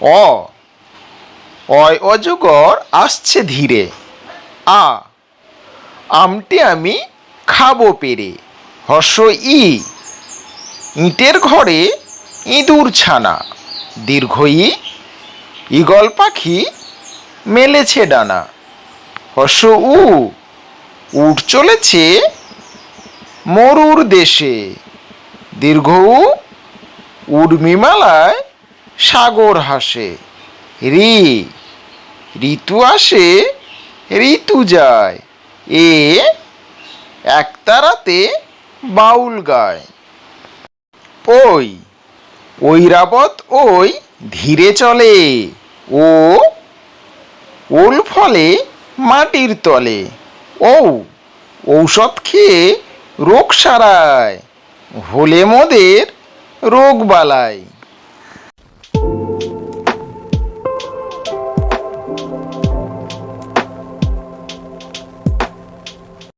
অ। অয় অজগর আসছে ধীরে। আ। আমটি আমি খাব পেরে। হর্ষ ই। ইটের ঘরে ইঁদুর ছানা। দীর্ঘ ই। ঈগল পাখি মেলেছে ডানা। হর্ষ উ। উঠ চলেছে মরুর দেশে। দীর্ঘ উ। উর্মিমালায় সাগর হাসে। রি, ঋতু আসে, ঋতু যায়। এ একতারাতে বাউল গায়। ওই, ঐরাবত ওই ধীরে চলে। ও, ওল ফলে মাটির তলে। ও ঔষধ খেয়ে রোগ সারায়। হলে মোদের রোগ বালায়।